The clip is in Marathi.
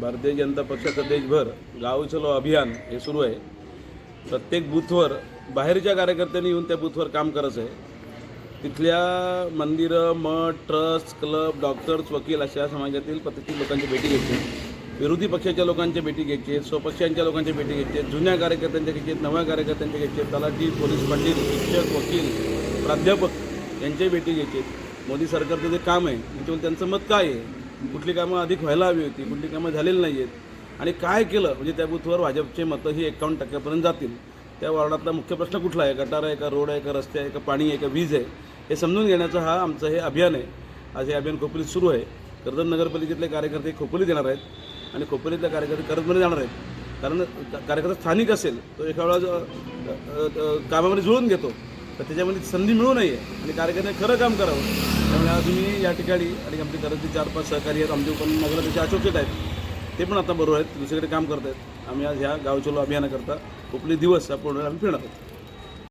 भारतीय जनता पक्षाचं देशभर गाव चलो अभियान हे सुरू आहे. प्रत्येक बूथवर बाहेरच्या कार्यकर्त्यांनी येऊन त्या बूथवर काम करायचं आहे. तिथल्या मंदिरं मठ ट्रस्ट क्लब डॉक्टर्स वकील अशा समाजातील प्रत्येक लोकांची भेटी घ्यायची. विरोधी पक्षाच्या लोकांच्या भेटी घ्यायची आहेत स्वपक्षांच्या लोकांच्या भेटी घ्यायची आहेत जुन्या कार्यकर्त्यांच्या घ्यायची आहेत नव्या कार्यकर्त्यांच्या घ्यायची आहेत तलाठी पोलीस पाटील शिक्षक वकील प्राध्यापक यांच्याही भेटी घ्यायची आहेत. मोदी सरकारचं जे काम आहे त्याच्यावर त्यांचं मत काय आहे? कुठली कामं अधिक व्हायला हवी होती कुठली कामं झालेली नाही आहेत आणि काय केलं? म्हणजे त्या बुथवर भाजपचे मतं ही एकावन्न टक्क्यापर्यंत जातील. त्या वॉर्डातला मुख्य प्रश्न कुठला आहे? गटार आहे का? रोड आहे का? रस्ते आहे का? पाणी आहे का? वीज आहे? हे समजून घेण्याचं हा आमचं हे अभियान आहे. आज हे अभियान खोपोलीत सुरू आहे. कर्जत नगरपालिकेतले कार्यकर्ते खोपोलीत येणार आहेत आणि खोपोलीतले कार्यकर्ते कर्जतमध्ये जाणार आहेत. कारण कार्यकर्ता स्थानिक असेल तो एका वेळा कामामध्ये जुळून घेतो. तर त्याच्यामध्ये संधी मिळू नये आणि कार्यकर्ते खरं काम करावं. त्यामुळे आज तुम्ही या ठिकाणी आणि आमचे घरातले चार पाच सहकारी आहेत. आमचे पण नगराध्यक्ष अशोकित आहेत. ते पण आता बरोबर आहेत. दुसरीकडे काम करत आहेत आम्ही आज ह्या गाव चलो अभियानाकरता. खोपली दिवस या पूर्ण आम्ही फिरणार आहोत.